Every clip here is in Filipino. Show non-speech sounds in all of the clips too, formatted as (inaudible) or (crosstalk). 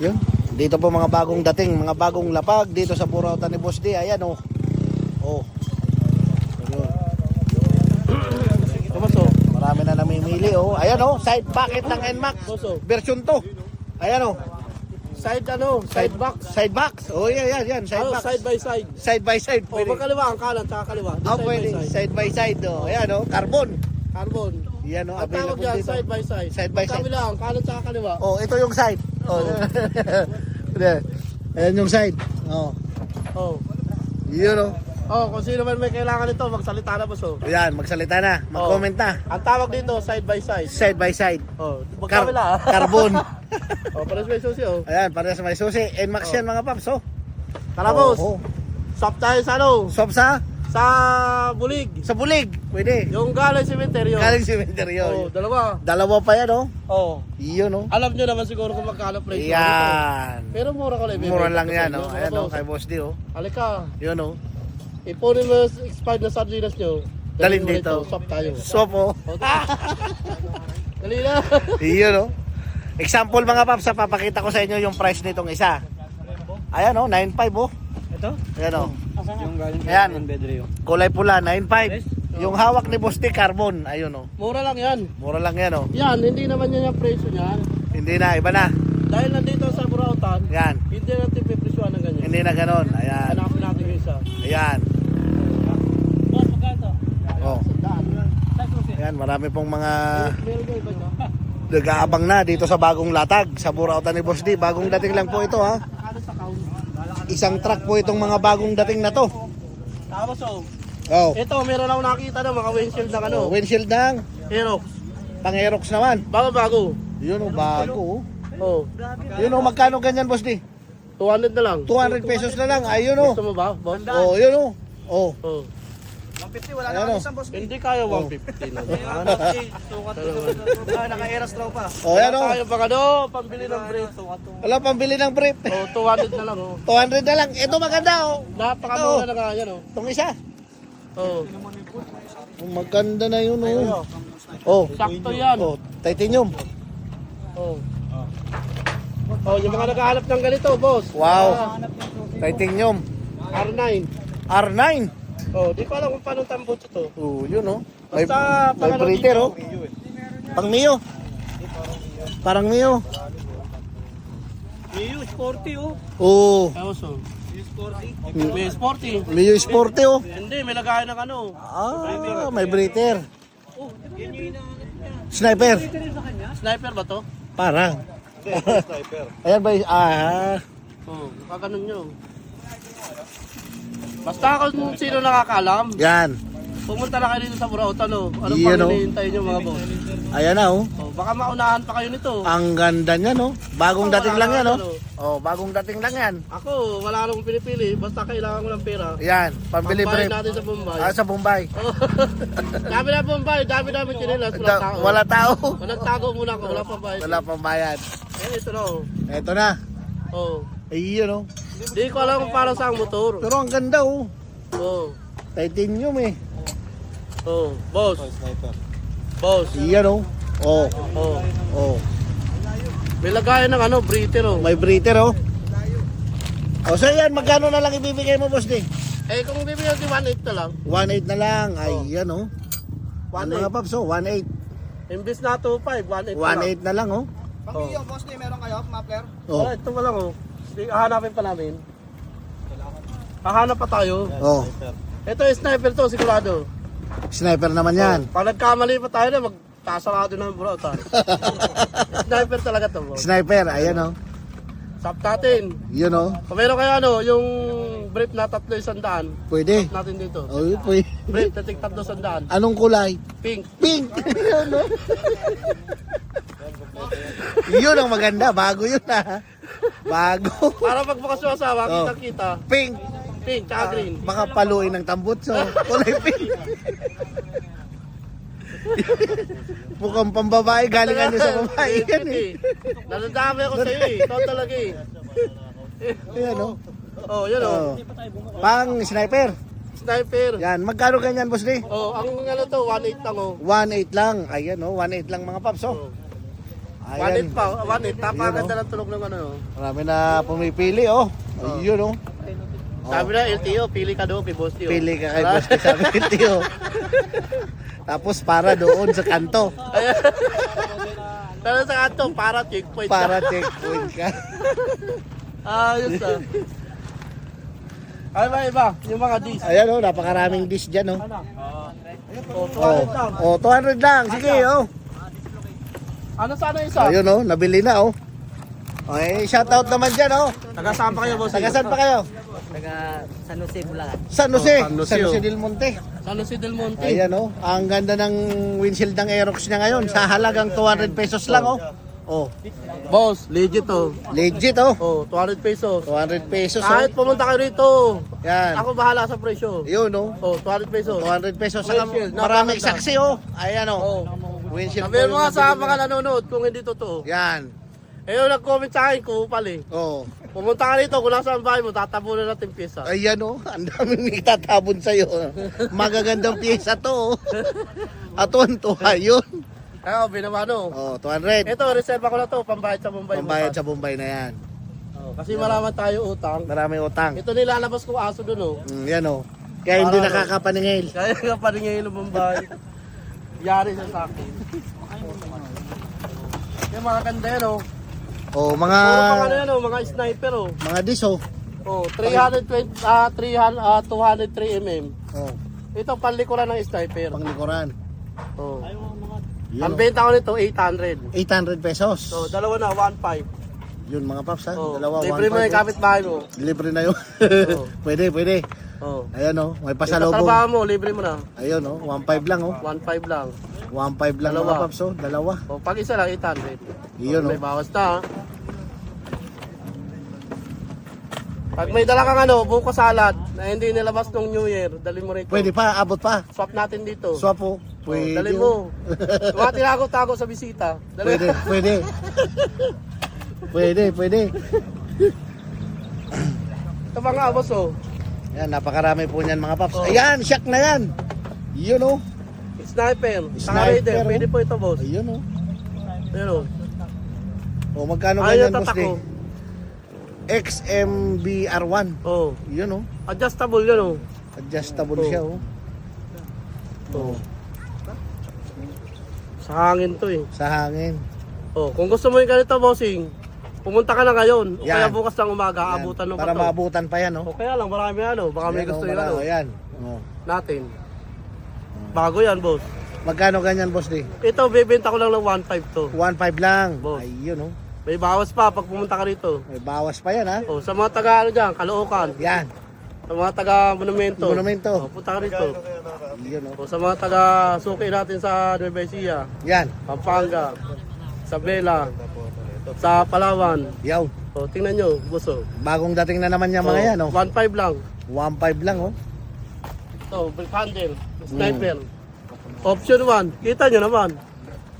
Yun. Dito po mga bagong dating, mga bagong lapag dito sa Burautan ni Boss D. Ayan oh. Oh. Ayun. Kamuso? Marami na namimili oh. Ayan oh, side pocket ng NMAX. Version 2. Ayan oh. Side ano? Side box. Side box. Oh, yan, yan, yan. Side Ano, box. side by side. Side by side. O, Pwede. magkaliwa ang kanan, tsaka kaliwa. Ah, side pwede. by side. Side by side. Oh. Ayan oh, carbon. Carbon. Yan oh, available dito. side by side. Side by side. Magkabila ang kanan, tsaka kaliwa. Oh, ito yung side. Oh. (laughs) Ayan yung side. Oh. Oh. Yun oh. Oh, kung sino man may kailangan nito, magsalita na boss. Oh. Ayan, magsalita na. Mag-comment na. Ang tawag dito, side by side. Side by side. Oh, Car- magkabila. ah. (laughs) carbon. oh, pares may susi oh. Ayan, para sa may susi. NMAX Oh. yan mga paps, oh. Tara boss, Oh, oh. stop tayo sa ano? Swap sa? Sa Bulig. Sa bulig. Pwede. Yung galing cemetery. Galing Oh, cemeteryo. dalawa. Dalawa pa yan, oh. Oh. Yun, oh. Alam nyo naman siguro kung magkano presyo. nito. Yan. Pero mura ko lang. Mura lang yan, oh. mga Ayan, oh, boss. kay Boss D, oh. Halika. Yun, oh. Ipunin mo yung expired na sardinas nyo. Dalhin dito. Swap tayo. Swap, oh. O, (laughs) Dali na. Yun, oh. Example mga paps, papakita ko sa inyo yung price nitong isa. Ayan, oh. 9.5, oh. Ito? Ayan, oh. Yung galing Ayan. kay Bedrio. Kulay pula, 9.5. Yung hawak ni Boss D, carbon. Ayun, oh. Mura lang yan. Mura lang yan, oh. Yan, hindi naman yan yung presyo niya. Hindi na, iba na. Dahil nandito sa Burautan, Yan. hindi natin pipresyohan ng ganyan. Hindi na ganon. Ayan. Hanapin natin yung isa. Ayan. Boss, magkano? Oh. Sandaan. Ayan, marami pong mga Meron ba iba ito? nag-aabang na dito sa bagong latag sa Burautan ni Boss D. Bagong dating lang po ito ha. Isang truck po itong mga bagong dating na to. Tapos oh, Oh. ito meron ako nakita ng mga windshield ng ano, Oh, windshield ng Aerox. pang Aerox naman. Bago bago. Yun oh, bago. oh. Oh, Yun oh, magkano ganyan Boss D? 200 na lang. 200 pesos na lang. Ayun oh. Gusto mo ba, boss? Oh, yun oh. Oh. Oh. Ayan oh. Hindi kaya 150 na. Naka-eras daw pa. Oh, ayan oh. Kaya pag ano, pambili ng brief. Wala pambili ng brief. Oh, 200 na lang oh. (laughs) 200 na lang. Ito maganda oh. Napakamura na nga yan oh. Itong isa. Oh. Oh, maganda na yun oh. Oh. Sakto yan. Oh, titanium. Oh. Oh, yung mga naghahanap ng ganito, boss. Wow. Titanium. R9. R9. Oh, di ko alam kung paano tambutso to. Oh, yun oh. May, Basta may pang breather dito. oh. Pang Mio. Parang Mio. Iyo, sporty oh. Oh, Tapos oh. Sporty. May sporty. Mio Sporty oh. Hindi, may lagayan ng ano. Ah, may breather. Oh, yan yung. Sniper. Sniper ba to? Parang. (laughs) Ayan ba ah. Oh, kaganon nyo. Basta kung sino nakakalam, Yan. pumunta na kayo dito sa Burautan, no? Ano Yan, pang oh. hinihintay nyo mga boss? Ayan na oh. Oh, baka maunahan pa kayo nito. Ang ganda niya no. Bagong Oh, dating wala lang yan na, oh. ano. Oh, bagong dating lang yan. Ako, wala akong pinipili. Basta kailangan ko ng pera. Yan, pambili Pambayad brief. natin sa Bombay. Ah, sa Bombay. Oh. (laughs) dami na Bombay, dami namin chinilas. Wala Da- tao. Wala tao. Walang tago muna ako, wala pambayad. Wala pang bayad. Eh, ito na oh. Eto na. Oh. Ayun oh. Di ko alam kung para sa motor. Pero ang ganda oh. Oh. Titanium eh. Oh. Boss. Boss. Iyan oh. Oh, Oh. oh. May lagayan ng ano, breather oh. May breather oh. O so yan, magkano na lang ibibigay mo boss di? Eh, kung bibigyan ko 1.8 na lang. 1.8 na lang. Ay, yan oh. 1.8. Ano mga paps oh, 1.8. Imbis na 2.5, 1.8 na lang. 1.8 na lang oh. Oh. boss, di meron kayo, muffler? Oh. Wala, ito pa lang oh. Di, hahanapin pa namin. Hahanap pa tayo. Oh. Ito yung sniper to, sigurado. Sniper naman yan. Oh, pag nagkamali pa tayo na, magkasarado na ng burautan. sniper talaga to. Bro. Sniper, ayan oh. Stop natin. Yun oh. Kung meron kayo ano, yung brief na tatlo isang daan, Pwede. natin dito. Oh, yun pwede. Brief, tatig tatlo isang daan. Anong kulay? Pink. Pink. (laughs) yun oh. yun ang maganda. Bago yun ah. Bago. Para pag bukas yung asawa, Oh. kita-kita. Pink. Pink, tsaka green. Baka paluin ng tambutso. Kulay pink. (laughs) Mukhang pambabae. Galingan nyo sa babae yan eh. Nalandami ako sa'yo eh. Ikaw talaga eh. Ayan oh. Oh, yun oh. Oh. Pang sniper. Sniper. Yan. Magkano ganyan, boss Lee? Oh, ang ano to, 1.8 lang oh. 1.8 lang. Ayan oh. 1.8 lang mga paps oh. Oh. Ayan. pa, one eight. Napakaganda Yun, ng tulog ng ano. oh. Marami na pumipili, oh. Ayun, oh. Sabi na LTO, pili ka doon kay Boss Tio. Pili ka kay Boss ni Tio. (laughs) Tapos para doon sa kanto. Pero sa kanto, para checkpoint ka. Para checkpoint ka. (laughs) Ayos ah. Ano ba iba? Yung mga dis. Ayan, oh. Napakaraming dish dyan, oh. Oh, Oh, 200 lang. oh 200 lang. Sige, oh. Ano sana isa? Ayun, oh. Nabili na, oh. Okay, shoutout naman dyan, oh. Taga saan pa kayo, Boss? Taga saan pa kayo? Taga San Jose, Bulacan. San Jose. Oh, San Jose, San Jose oh. del Monte. San Jose del Monte. Ayan, oh. Ang ganda ng windshield ng Aerox niya ngayon. Sa halagang 200 pesos lang, oh. Oh, Boss, legit oh. legit, oh. Oh, 200 pesos. 200 pesos, oh. Kahit pumunta kayo rito, Yan. ako bahala sa presyo. Yun, oh. Oh, 200 pesos. 200 pesos. Saka Windshield, maraming napakaganda. saksi, oh. Ayan, oh. Oh. Windshield Sabihin mo nga sa mga nanonood kung hindi totoo. Yan. Eh, yung nag-comment sa akin, kupal eh. Oh. Pumunta ka rito, kung nasa ang bahay mo, tatabunan natin pisa. Ayan, oh. (laughs) Ang daming itatabon sa'yo. Magagandang pyesa to, oh. (laughs) Atuan-tuwa yun. Kaya, binamano. Oh, 200. Ito, reserve ko na to, pambayad sa Mumbai. Pambayad sa Bombay na yan. Oh, kasi malaman tayo utang. Maraming utang. Ito nilalabas ko aso dun oh. Mm, yan, oh. Kaya hindi nakakapaningil. Kaya nga pa rin ngayon ng Mumbai. Yari siya sa akin. Yung mga yan oh. Oh, mga Puro pang ano yan oh, mga sniper oh. mga dis, oh. Oh, 320, ah, 300, ah, 203 mm. Oh, Ito panlikuran ng sniper. panglikuran. Oh. Yun, Ang oh. benta ko nito 800. 800 pesos. So, dalawa na 1.5. Yun mga paps ha. Oh, Dalawa, libre mo 1.5, yung kapitbahay mo. Libre na yun. (laughs) Oo. pwede, pwede. Oh. Ayan oh, may Yung pasalubong. katrabaho mo, libre mo na. Ayun oh, 1.5 lang oh. 1.5 lang. 1.5 lang Dalawa. mga paps oh. Dalawa. O, pag isa lang, 800. Yun May oh. bawas na, ha? Pag may dala kang ano, buko salad na hindi nilabas nung New Year, dali mo rito. Pwede pa, abot pa. Swap natin dito. Swap oh. Oh, Pwede. dali oh. mo. Yung Mga tinago-tago sa bisita. Dali Pwede, pwede. (laughs) pwede, pwede. Ito pa nga, boss, oh. Yan, napakarami po niyan mga paps. Oh. Ayan, shock na yan. Yun oh. Sniper. Sniper, oh. Pwede po ito, boss. Ayun oh. Ayan, oh. O magkano ganyan boss oh. XMBR1. Oh. Yun oh. Adjustable yun, oh. Adjustable Oh. siya oh. Oh. Sa hangin to, eh. Sa hangin. Oh, kung gusto mo yung ganito, bossing, pumunta ka na ngayon. O Yan. kaya bukas ng umaga, Yan. abutan mo Para pa to. maabutan pa yan oh. O kaya lang, marami ano. Baka may Yan, gusto oh, marami. ano. Ayan. Oh. Natin. Bago yan, boss. Magkano ganyan boss di? Ito, bibenta ko lang ng 1.5 to. 1.5 lang. Boss. Ayun oh. May bawas pa pag pumunta ka rito. May bawas pa yan ha. O, sa mga taga ano dyan, Caloocan. Yan. Sa mga taga Monumento. Monumento. O, punta ka rito. Ayun oh. O, sa mga taga suki natin sa Nueva Ecija, Yan. Pampanga, sa Bela, sa Palawan. Yaw. O, tingnan nyo, buso. Bagong dating na naman yung mga yan oh. 1.5 lang. 1.5 lang oh. Ito, brick handle, sniper. Option 1, kita nyo naman.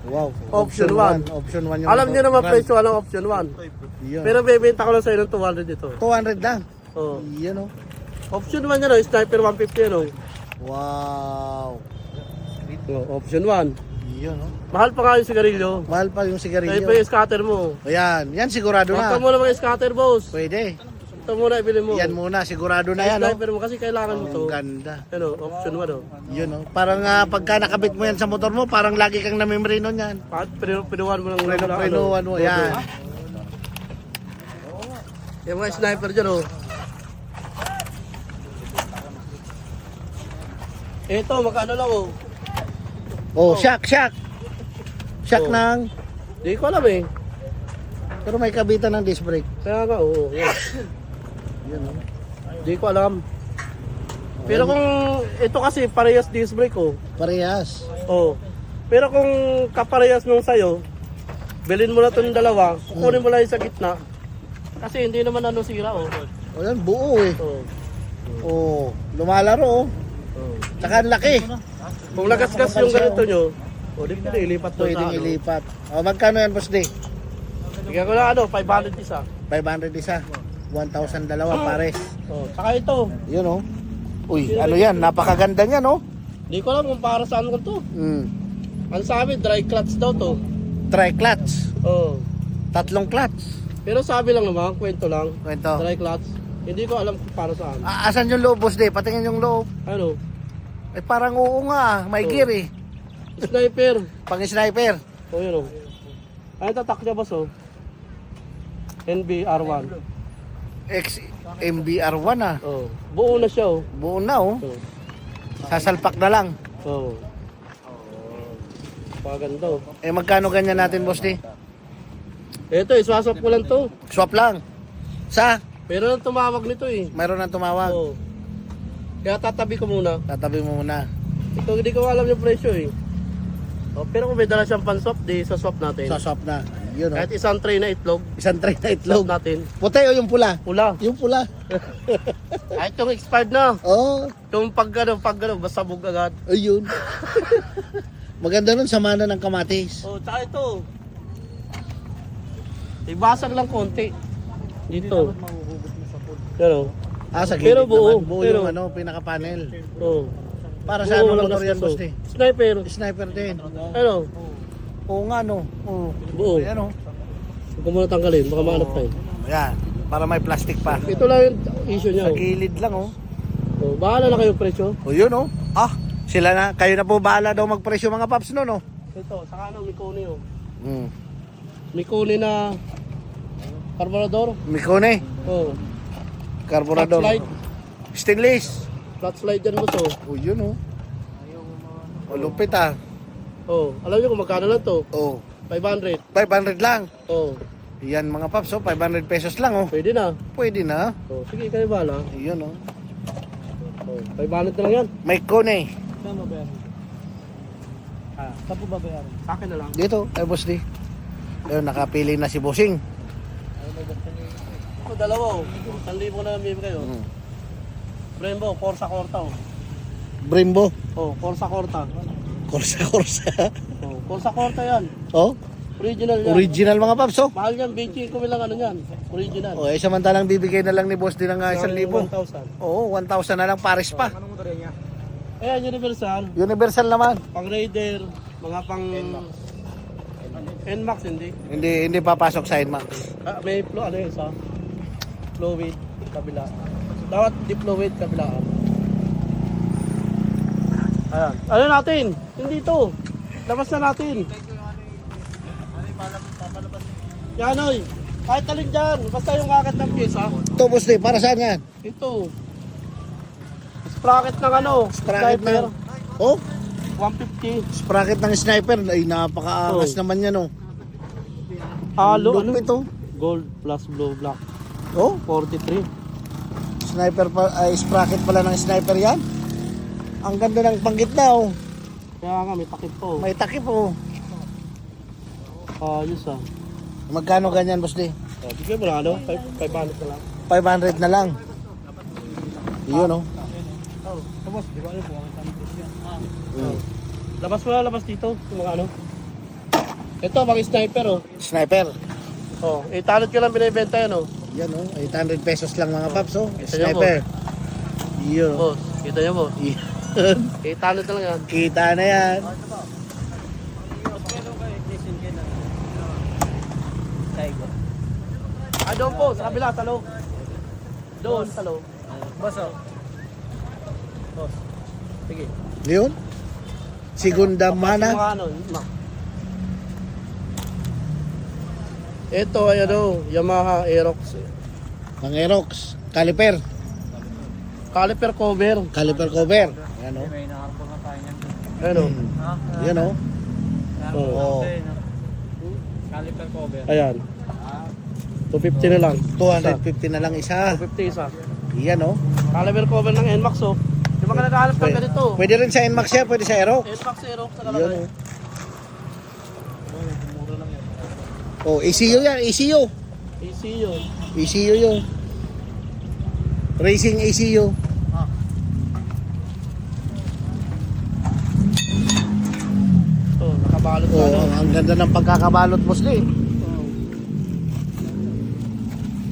Wow. Option one. one. Option 1 yung Alam niyo naman presyo ng option 1. Yun. Pero bebenta ko lang sa inyo ng 200 dito. 200 lang. Oh. Yan oh. Option 1 yan, oh, sniper 150 yan. Oh. Wow. Oh, option 1. Yun oh. Mahal pa nga yung sigarilyo. Mahal pa yung Kaya sigarilyo. pa yung scatter mo. Ayan. Yan sigurado Huwag ka na. muna mga scatter, boss. Pwede. Ito muna ibili mo. Yan muna. Sigurado na Yung yan oh. sniper mo kasi kailangan mo to. Ang ganda. Ano, option 1. Oh. Yun oh. Parang ah, pagka nakabit mo yan sa motor mo, parang lagi kang namimrino niyan. Pat, pinu- pinuhan mo lang. Preno, lang, prenuan mo. ano, Yan. Yung mga sniper dyan, oh. Ito, magkano lang, oh. Oh, shock, shock. Shock Oh. ng... Di ko alam, eh. Pero may kabitan ng disc brake. Kaya nga, oo. yan. (coughs) Yun oh. Di ko alam. Pero kung ito kasi parehas disc brake oh. Parehas. Oh. Pero kung kaparehas nung sayo, bilhin mo na itong dalawa, kukunin mo lang yung sa gitna. Kasi hindi naman ano sira oh. O yan, buo eh. Oh. Oh, lumalaro oh. Tsaka ang laki. Kung lagasgas yung ganito nyo, oh, di pwede ilipat to Pwedeng sa ano. ilipat. O, magkano yan, boss D? Bigyan ko na ano, 500 isa. 500 isa. 1,000 dalawa pares. Oh. Saka ito, Yun oh. Uy, ano yan? Napakaganda niyan oh. di ko alam kung para saan ko to. Mm. Ang sabi, dry clutch daw to. Tri-clutch. Oh. Tatlong clutch. Pero sabi lang naman, kwento lang. Kwento. Dry clutch. Hindi ko alam kung para saan. Ah, asan yung loob, boss D? Patingin yung loob. Ano? Eh, parang oo nga. May gear eh. Sniper. Pang sniper. O yun o. Ay, tatak niya boss o. NBR1. X MBR1 ah. Oh. Buo na siya o. Buo na oh. Oh. Sasalpak na lang. Oh. Paganda o. Eh magkano ganyan natin, boss D? Ito, iswasap ko lang to. Swap lang. Sa? Pero nang tumawag nito eh. Mayroon nang tumawag. Oh. Kaya tatabi ko muna. Tatabi mo muna. Ito, hindi ko alam yung presyo eh. Oh, pero kung may dala siyang panswap, di sa swap natin. Sa swap na. Yun oh. Kahit isang tray na itlog, Isang tray na swap itlog. natin. Puti o yung pula? Pula. Yung pula. (laughs) Kahit yung expired na. Oh, Yung pag ano, pag ano, basta bug agad. ayun. Maganda nun, samana ng kamatis. Oh, tsaka ito. Ibasag lang konti. Dito. Pero, Ah, sa Pero gilid buo, naman. Buo pero- yung ano, pinaka-panel. oh. Para sa ano walang motor yan, boss oh. D? Sniper. Sniper din. Ano? Oo nga no. Oo. Buo. Ayan oh. Huwag ko muna tanggalin, baka maanap tayo. Ayan. Para may plastic pa. Ito lang yung issue niya. Sa Oh. gilid lang oh. Oh, bahala na kayo presyo. O yun oh. Ah, sila na. Kayo na po bahala daw magpresyo mga paps no no. Ito, saka ano, Mikuni oh. Hmm. Mikuni na carburetor. Mikone. Oh. Carburador. Flat slide. Stainless. Flat slide yan mo to. O yun oh. O lupit ah. Oh, alam niyo kung magkano lang to? Oh. 500. 500 lang. Oh, Yan mga paps oh. 500 pesos lang oh. pwede na. Pwede na. Oh, sige kayo bahala. Yun oh. Oh, 500 na lang yan. May kone. Saan babayaran? Ah, saan po babayaran? Sa akin na lang. Dito. Ay boss di. Ayun, nakapili na si Bossing. Ako dalawa oh. 1,000 ko na lang bibigay oh. Hmm. Brembo, Corsa Corta oh. Brembo. Oh, Corsa Corta. Corsa Corsa. Oh, Corsa Corta yan. oh. Original yan. Original mga paps oh. Mahal yan, 20 ko lang ano yan. Original. O, eh, samantalang bibigay na lang ni boss din ng uh, 1,000. 1,000. Oo, 1,000 na lang pares pa. Ayan, universal. Universal naman. Pang Raider, mga pang... NMAX hindi. Hindi hindi papasok sa Inmax. Ah, may flow, ano yun sa? Fluid, kabila. Dapat di fluid, kabila. Ayan. Ano natin? Hindi to. Labas na natin. Yan oy. Kahit alin dyan. Basta yung kakat ng pyesa. Ito din, para saan yan? Ito. Sprocket ng ano? Sprocket sniper. ng- Oh, 150. sprocket ng sniper. Ay, napakaangas Oh. naman yan oh. Halo, ano? Lupit oh. Gold plus blue black. Oh, 43. sniper pa, ay, sprocket pala ng sniper yan. Ang ganda ng panggitna oh. Kaya nga, may takip po. May takip oh. Ayos ah. Magkano ganyan boss din? Oh, bigyan mo lang ano? 500 na lang. 500 na lang. Yun oh. Oh, tapos, di ba ano po? Mm. Labas mo na, labas dito. Yung mga ano. Ito, mga sniper oh. Sniper. Oh, 800 ka lang binibenta yan oh. Yan oh, 800 pesos lang mga paps oh. Kita Sniper. Yun. Boss, kita niyo. Yun. (laughs) 800 na lang yan. Kita na yan. Ah, doon po, sa kabila, sa loob. Doon, sa loob. Boss oh. Boss. Sige. Yun. Segunda mana. mga ano, Ito ay ano, Yamaha Aerox. Ang Aerox. Caliper. Caliper cover. Caliper cover. Yan oh. Ano? Yan. Oh. Oh. Caliper cover. Ayan. 250 na lang. 250 na lang isa. 250 isa. Yan oh. Caliber cover ng NMAX oh. Di ba ka naghahanap ng ganito? Pwede rin sa Nmax yan, pwede sa Aerox. NMAX Aerox sa Yan kalagay. Oh, ECU yan, ECU. ECU. ECU yun. Racing ECU. Oh, nakabalot na Oh, ano. ang ganda ng pagkakabalot boss din.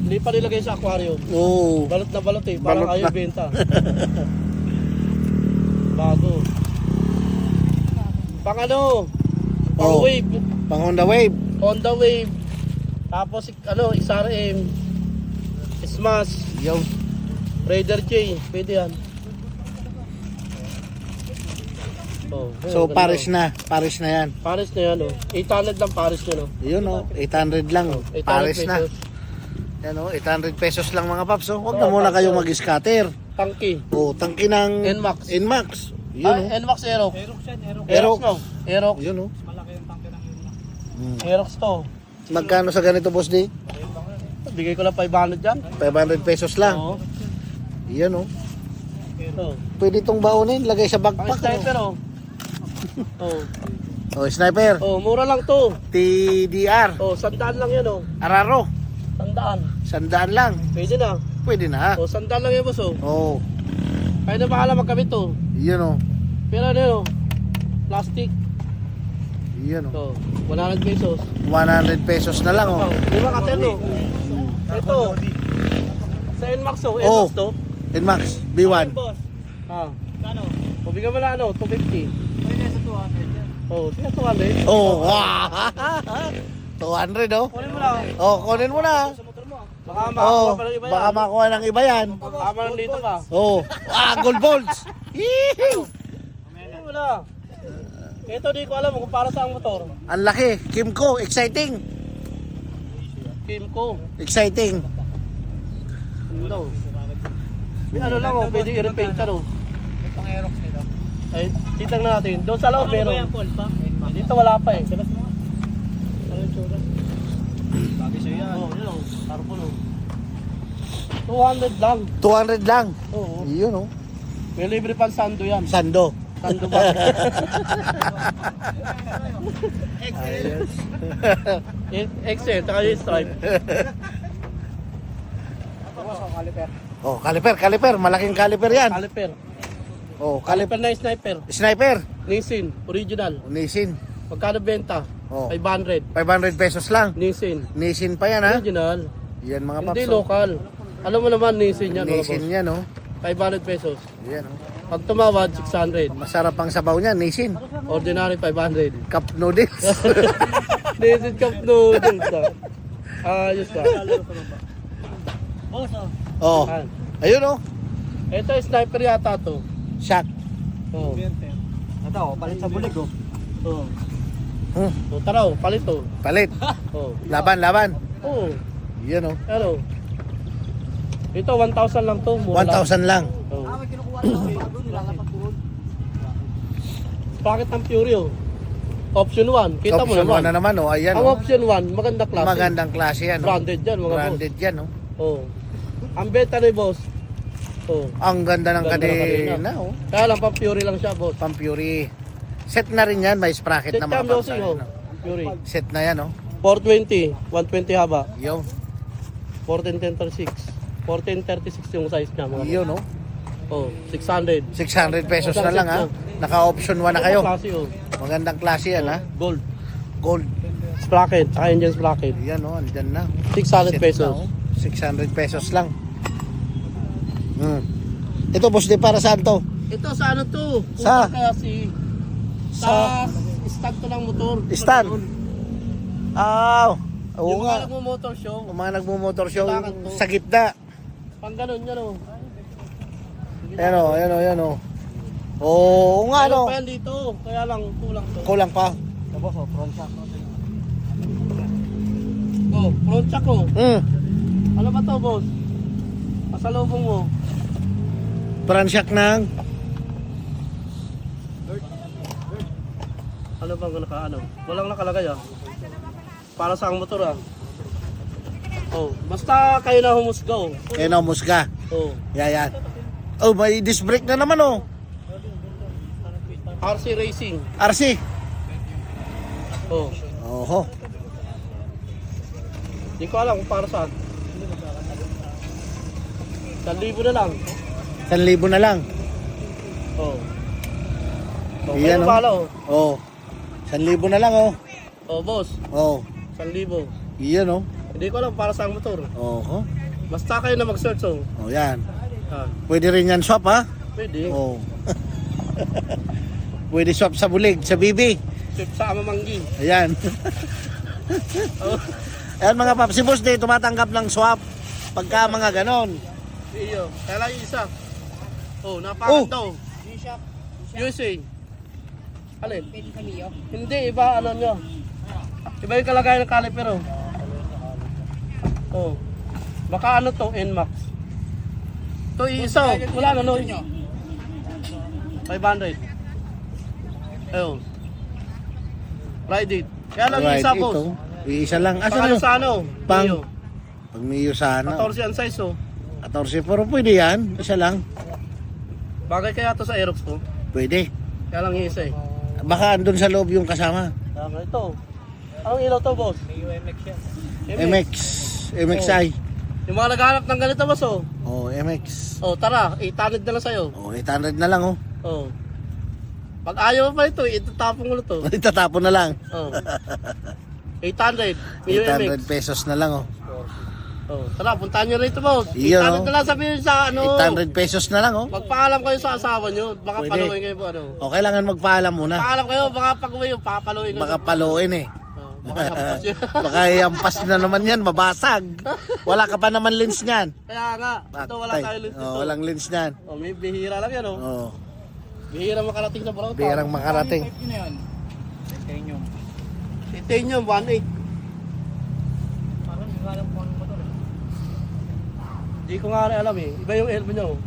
Hindi pa nilagay sa aquarium. Oh. Balot na balot eh. Parang Balot ayaw na. benta. (laughs) Bago. Pang ano? Pang Oh. wave. Pang Honda Wave. Honda Wave. Tapos ano, XRM. Smash. Yo. Raider J. Pwede yan. Oh, So ganun. Paris na, Paris na yan. Paris na yan oh. 800 lang Paris na no. Yun oh, 800 lang. 800 Paris na. pesos. Yan oh, 800 pesos lang mga paps. Oh. Huwag na muna kayo mag-scatter. Tangki. Oh, tangki ng NMAX. NMAX. Yun Yun ah, oh. NMAX Aerox. Aerox yan, Aerox. Aerox Aerox. no. Aerox. Yun oh. Malaki yung tangke ng yun. Hmm. Aerox to. Magkano sa ganito, boss D? Bigay ko lang 500 dyan. 500 pesos lang. Oo. Yan oh. Ito. Pwede itong baunin, lagay sa Pang backpack. sniper Oh. oh. oh, oh. sniper. Oh, mura lang to. TDR. Oh, sandaan lang yan oh. Araro. Sandaan. Sandaan lang. Pwede na. Pwede na. Oh, sandaan lang yan boss oh. Oh, Kaya na bahala magkabit to. yun oh. Pero ano yun oh. Plastic. Yun oh. Oh, 100 pesos. 100 pesos na lang Oh, oh. di ba kasi ano? Ito. Sa NMAX oh. Oh. NMAX to. NMAX, B1. Boss, Ah. kano? O bigyan mo na ano, 250. Pwede sa 200 yan. Oh, sige 200. Oh, wow. (laughs) 200 oh. Kunin mo lang. Oh, kunin mo na. Ah. Baka makakuha Oh, pa ng iba baka yan. makuha ng iba yan. Tama lang dito pa. Oh, ah, gold balls. Yee! Ano mo na? Ito di ko alam kung para sa ang motor. Ang laki. Kimco, exciting. Kimco. Exciting. Ano? May ano lang oh, pwede i-repaint ka no. Itong Aerox nito. Ay, titang natin. Doon sa loob Ano ba yan, meron. Paul? Pa? Dito wala pa eh. Labas mo. Ano yung tsura? Bagay sa'yo yan. Oh, yun oh. Tarpo no. 200 lang. 200 lang. Oo. Yun oh. May libre pang sando yan. Sando. Sando ba? Ayos. Excel, saka yung stripe. oh, caliper, caliper. Malaking caliper yan. Caliper. Oh, caliper. Caliper na yung sniper. Sniper. Nissin, original. Nissin. Magkano benta? Oh. 500. 500 pesos lang. Nissin. Nissin pa yan ha. Original. Yan mga Hindi paps. oh. local. Alam mo naman Nissin yan. Nissin yan oh. 500 pesos. Yan oh. Pag tumawad, 600. Masarap ang sabaw niya, Nissin. Ordinary 500. Cup noodles. (laughs) Nissin cup noodles ah. Ayos ah. Boss, oh. oh. Ah. Ayun oh. Ito sniper yata to. Shock. Oh. Ito, oh, palit sa bulig oh. Oh. Hmm. So, tara oh, palit oh. Palit. (laughs) Oh. Laban, laban. Oh. Yan oh. Ano? Ito 1,000 lang to. Mura lang. 1,000 lang. Oh. Bakit ang Fury oh? Option 1. Kita mo Option naman. one na naman oh. Ayan Ang oh. option 1, maganda klase. Magandang klase yan oh. Branded yan mga Branded yan oh. boss. Oh. Ang benta ni boss. Oh. Ang ganda ng Ganda kadena kadena. oh. Kaya lang pang Fury lang siya boss. Pang Fury. Set na rin yan. May sprocket Check na mga losing oh. Fury. Set na yan oh. 420, 120 haba. Yo. 1436. 1436 yung size niya mga boss. Yun oh. Oh, 600. 600 pesos na lang ha. Naka-option 1 na kayo. Klase oh. Magandang klase yan ha. Gold. Gold. Sprocket, saka engine sprocket. Yan oh. Andyan na. 600 Set pesos. na, oh. 600 pesos lang. Hmm. Ito boss di para saan to? Ito sa ano to? Sa? Pupunta Kaya si Sa- sa stand to ng motor. Stand? Ah, oo yung mga nga. nagmo-motor show, Yung mga nagmo-motor show sa gitna. pang ganun yan oh. Ayan o, ayan o, ayan o. Oo nga Meron no. pa yan dito, kaya lang kulang to. Kulang pa. Tapos, oh, front shock. Oh, front shock oh. Hmm. Ano ba to boss? Pasalubong mo. Front shock ng Ano bang naka ano? Walang nakalagay ah. Para sa ang motor ah. Oh, basta kayo na humusgaw. Ayan o, musga. Oh, Yan, yan. Oh, may disc brake na naman oh. RC Racing. RC. Oh, Oho. di ko alam kung para saan. 1,000 na lang. 1,000 na lang. Oh. Oh, Iyan, oh. bahala oh. Oh. 1,000 na lang oh. Oh, boss. Oh. 1,000. Iyan oh. Hindi ko alam para sa motor. Oho. Basta kayo na mag-search oh. Oh, yan. Ah, Pwede rin yan swap ha. pwede. Oh. (laughs) Pwede swap sa bulig, sa bibi. Trip sa Amamanggi. Ayan. (laughs) Ayan mga paps, si Boss Day tumatanggap ng swap pagka mga ganon. Iyo. Kaya lang yung isa. Oh, Oh. napakanda oh. USA. Alin? Hindi, iba ano nyo. Iba yung kalagayan ng caliper oh. Oh. Baka ano to, NMAX. To isa oh. Wala na no. 500. Ayun. Ride it. Kaya lang yung Right, isa boss. ito. Isa lang. Pang Asa ano na? sa ano? Pang- Mio. Pag may sana. 14 ang size oh. 14. Pero pwede yan. Isa lang. Bagay kaya to sa Aerox to. Pwede. Kaya lang yung isa eh. Baka andun sa loob yung kasama. Tama ito. Anong ilaw to, boss? MX. MXI. Yung mga naghahanap ng ganito, boss, oh. Oh, MX. Oh, tara, 800 na lang sa'yo. Oh, 800 na lang oh. Oh. Pag ayaw pa ito, itatapon ko na to. (laughs) Itatapon na lang. Oh. 800. Mio 800 MX. pesos na lang oh. Oh. Tara, puntahan nyo rito, boss. Iyon, 800 oh. na lang sabihin sa ano. 800 pesos na lang oh. Magpaalam kayo sa asawa nyo. Baka Pwede. paluin kayo po, ano. O, kailangan magpaalam muna. Paalam kayo, baka pag uwi, papaluin kayo. Baka paluin eh. Oh, (laughs) baka hampas yun. Baka iampas na naman yan, mabasag. Wala ka pa naman lens niyan. Kaya nga, ito wala tayo list Oh, walang lens niyan. Oh, may bihira lang yan, oh. Oh, Bihira makarating sa Burautan. birang makarating. Titanium, 1.8. Parang hindi ko alam kung anong motor. eh. Hindi ko nga alam eh. Iba yung elbow niya, oh.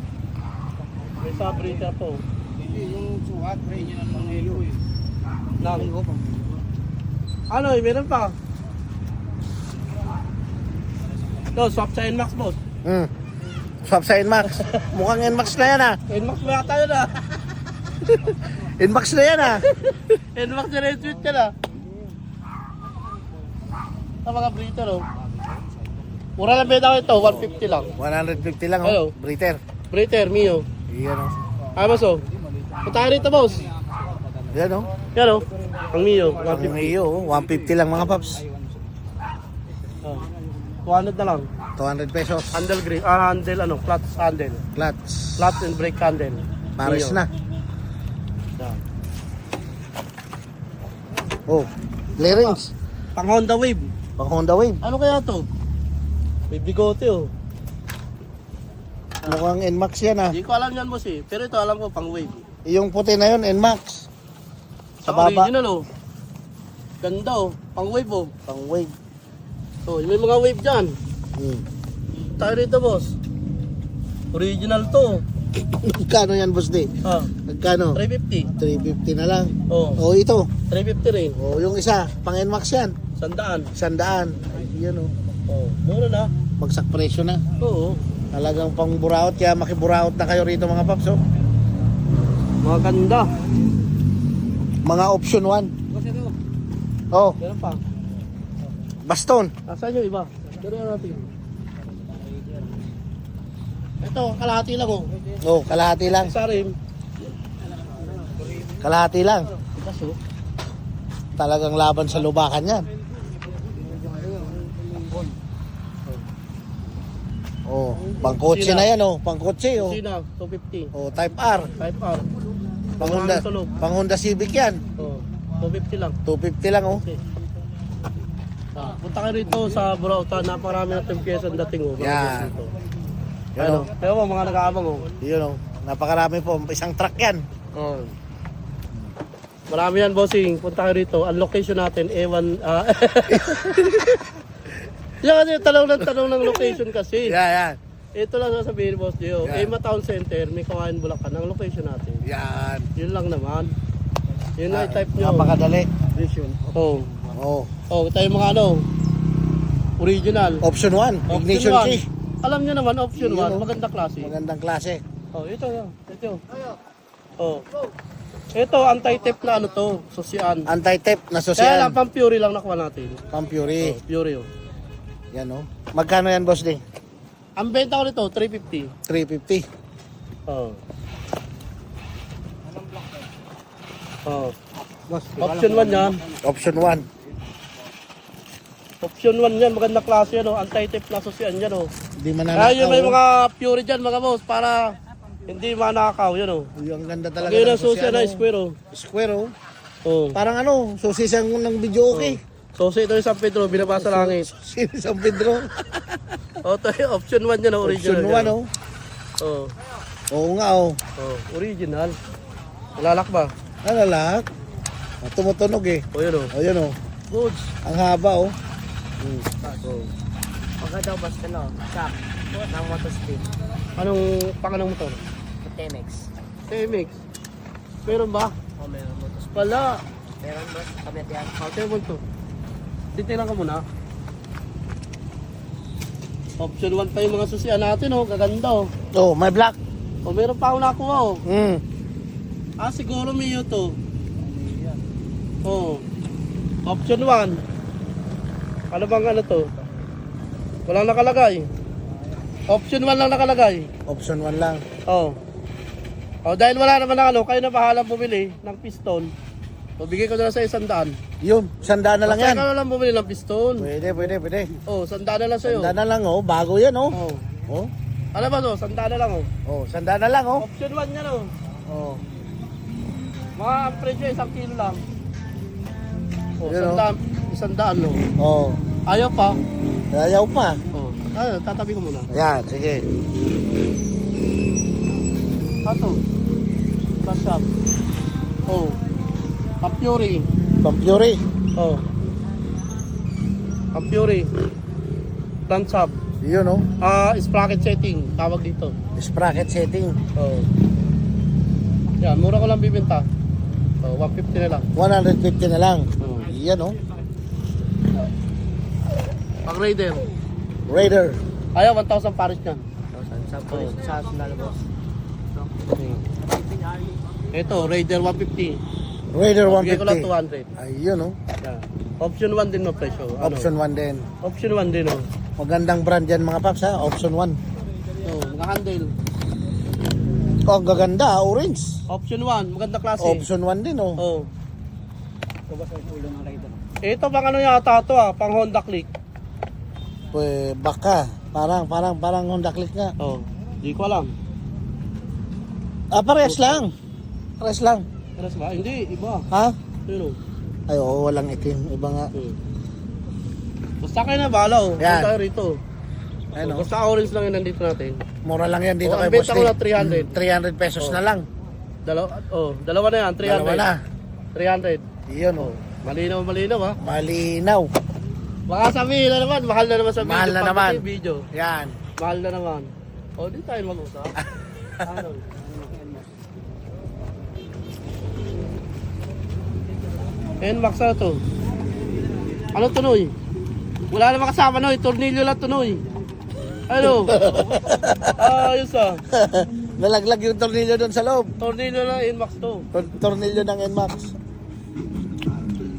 May subbraker po. Hindi, yung suhat, pre, yun ang mga ilo eh. Nang. Ano eh, meron pa. No, swap sa NMAX, boss. Hmm. Swap sa Nmax. (laughs) Mukhang Nmax na yan ah. NMAX ba tayo na? (laughs) Nmax na yan ah. (laughs) NMAX na rin tweet ka na. Sa mga breeder, oh. Mura lang beda ko ito, 150 lang. 150 lang oh. Breeder. Breeder, Mio. Yan oh. Ah, boss, oh. Punta ka rito, boss. Yan oh. Yan, oh. Ang Mio, Ang 150. iyo oh. 150 lang mga paps. Oh. 200 na lang. 200 pesos. Handle grip, ah, handle, ano, clutch handle. Clutch. Clutch and brake handle. Pares Mio. na. Yan. Oh. Clearings. Pang Honda Wave. Pang Honda Wave. Ano kaya to? May bigote oh. Mukhang Nmax yan ah. Hindi ko alam yan boss eh. Pero ito alam ko pang wave. Yung puti na yun, Nmax. Sa Ang baba. Original oh. Ganda oh. Pang wave oh. Pang wave. Oh, may mga wave dyan. Hmm. Tayo rito boss. Original to. (laughs) Magkano yan, boss D? Ah, Magkano? 350. 350 na lang. Oh, Oh, ito. 350 rin. Oh, yung isa, pang Nmax yan. Sandaan. Sandaan. Yan oh. Oh, mura na. Bagsak presyo na. Oo. Talagang pang buraot, kaya makiburaot na kayo rito mga paps. Oh. Mga ganda. Mga option 1. Kasi ito, Oh, Meron pa. baston. Nasaan yung iba? Pero natin. Ito, kalahati lang oh. Oh, kalahati lang. Isa rin. Kalahati lang. Kaso, Talagang laban sa lubakan yan. Oh, pangkotse na yan oh, pangkotse oh. Sina, 250. Oh, Type R. Type R. Pang Honda, tulog. pang Honda Civic yan. Oh, 250 lang. 250 lang oh. Okay. Ah, punta kayo rito sa Burauta, napakarami natin pyesa ang dating oh. Yan. Dito. Yan Ano? oh. Kaya mo mga nag-aabang oh. Yun oh. Napakarami po, isang truck yan. Oh. Marami yan, bossing. Punta kayo rito. Ang location natin, Ewan... ah (laughs) Yan kasi tanong ng tanong ng location kasi. (laughs) Yan, yan. Ito lang sasabihin, boss Dio. Yan. Ema Town Center, may kawain Bulacan. Ang location natin. Yan. Yun lang naman. Yun lang Ah, yung type nyo. Napakadali. vision. Oh. Oh. Oh, tayo mga ano. Original. Option 1, ignition one. key. Alam nyo naman, option Yun, 1. oh. Maganda klase. Magandang klase. Oh, ito yan. Ito. Oh. Ito, anti-tip na ano to. Susian. Anti-tip na Kaya lang, social. pang Fury lang nakuha natin. Pang Fury. Oh, Fury oh. Yan oh. Magkano yan, boss D? Ang benta ko nito, 350. 350. Oh. Oh. Boss, Option 1 yan. Option 1. Option 1 yan. Maganda klase yan oh. Anti-tip na susian yan oh. Hindi Kaya yung may mananakaw. mga Fury dyan mga boss para hindi manakaw yan oh. Yung ganda talaga. Ngayon ng ang susian na Sosiano. square oh. Square oh. Oh. Parang ano, susisang ng video okay. So, ito yung San Pedro, binabasa langit. Sino San Pedro? (laughs) O, ito yung (laughs) option 1 yan, oh, original. Option 1 yan. oh. Oh, Oo nga oh. oh, original. Lalak ba? Nalalak. Ah, tumutunog eh. O, yun, oh. O yun oh. Goods. Ang haba oh. Oh. Pagka daw basta no, shock ng motospeed. Anong pangalang motor? Temex. TMX. Meron ba? O meron motospeed. Wala. Meron boss, kami yan. Ah, table to. Titinan ka muna. Option 1 pa yung mga susian natin, oh. Gaganda, oh. Oh, may black. O, meron pa ako nakuha, oh. Mm. Ah, siguro may to. Oh. Option 1. Ano bang ano to? Walang nakalagay. Option 1 lang nakalagay. Option 1 lang. Oh. Oh, dahil wala naman na ano, kayo na bahala bumili ng piston. O, bigay ko na sa isang daan. Yun, sandaan na lang Basta yan. na lang bumili ng piston. Pwede, pwede, pwede. Oh, sandaan na lang sa'yo. Sandaan na lang oh. Bago yan oh. Oh. Oh. Ano ba to? Sandaan na lang oh. Oh, sandaan na lang oh. Option 1 yan oh. Oh. Mga ang presyo isang kilo lang. Oh, Yun, oh. sandaan, isang daan oh. Oh. Ayaw pa. Ayaw pa. Oh. Ah, tatabi ko muna. Ayan, sige. Ato. Up. Oh. Pampuri. Pampuri. Oh. Pampuri. Front sub. Yun oh. Ah, sprocket setting. Tawag dito. Sprocket setting. Oh. Yan, mura ko lang bibenta. Oh, 150 na lang. 150 na lang. Oh. Yan oh. Pag Raider. Raider. Ayaw, 1,000 pares yan. Sa pulis, sa boss. Ito, Raider 150. Raider Bigay ko lang 150. 200. Ayun oh. Yan. Option 1 din mo presyo. Ano? Option 1 din. Option 1 din oh. Magandang brand yan mga paps ha. Option 1. Oh, mga handle. Oh, ang gaganda ha. Orange. Option 1, maganda klase. Option 1 din oh. Oh. Ito ba sa ulo ng rider? Ito bang ano yata to ah, pang Honda Click. Pwe, baka. Parang, parang, parang Honda Click nga. Oh, di ko alam. Ah, parehas lang. Parehas lang. Pares ba? Hindi, iba. Ha? Yun oh. Ay, oo, walang itim. Iba nga. Hmm. Basta kayo na bala oh. Yan. Yan. tayo rito. Oh, oh. basta orange lang yun nandito natin. Mura lang yan dito Oh, kay ang benta ko na 300. Mm, 300 pesos Oh. na lang. Dalawa, oh, dalawa na yan, 300. Dalawa na. 300. Iyon oh. Malinaw, malinaw ha. Malinaw. Baka sabihin na naman, mahal na naman sa video. Mahal na Pag naman. kasi video. Yan. Mahal na naman. O, di tayo mag-usap. ano? (laughs) NMAX na to. Ano tunoy? Wala naman kasama no, tornilyo lang tunoy. Ano? (laughs) Ah, ayos ah. Nalaglag yung tornilyo doon sa loob. Tornilyo lang NMAX to. Tor- tornilyo ng NMAX.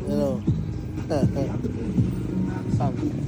Ano? (laughs)